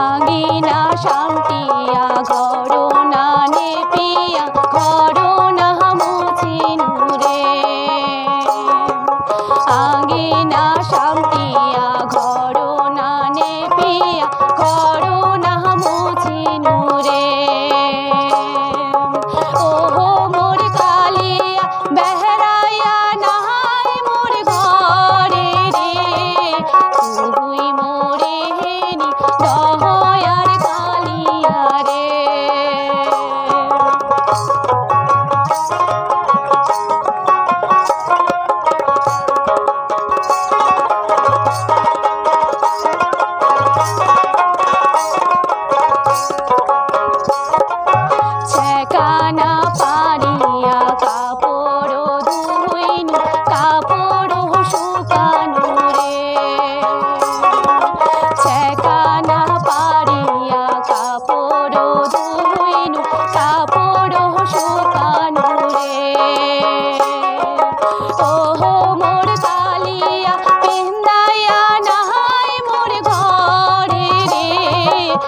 আগে না শান্তি আঘ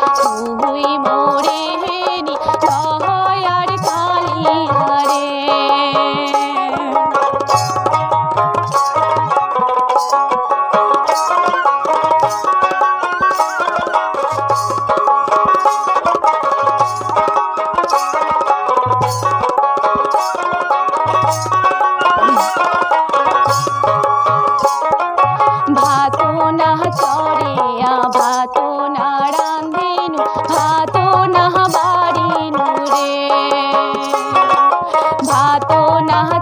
তুই মোরে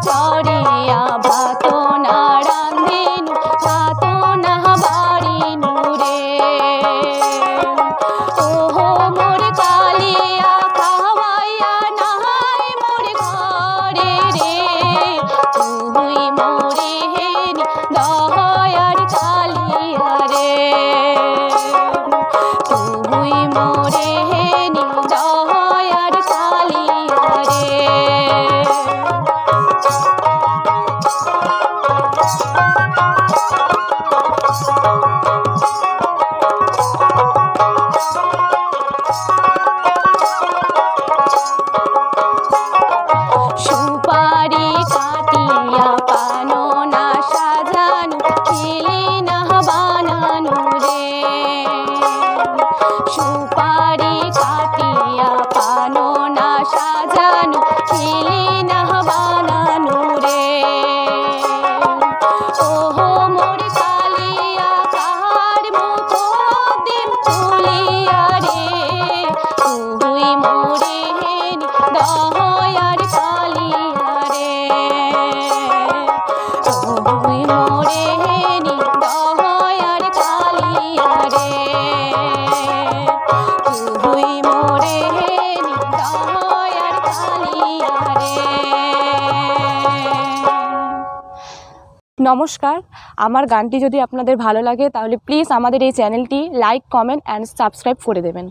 ಚೋರಿಯ ಭಾತೋ ನಾಡಂದೇನು ಭಾತೋ ನಹ ಬಾರಿ ನೂರೇ ಓಹೋ ಮೋರೆ ಕಾಲಿಯ ಕಾವಯ್ಯ ನಹಾಯ್ ಮೋರೆ ಕಾರೆ ರೇ ತುಹುಯ್ ಮೋರೆ ಹೇನಿ ದಹಯರ್ ಕಾಲಿಯ ರೇ ತುಹುಯ್ ಮೋರೆ ಹೇ নমস্কার। আমার গানটি যদি আপনাদের ভালো লাগে, তাহলে প্লিজ আমাদের এই চ্যানেলটি লাইক কমেন্ট অ্যান্ড সাবস্ক্রাইব করে দেবেন।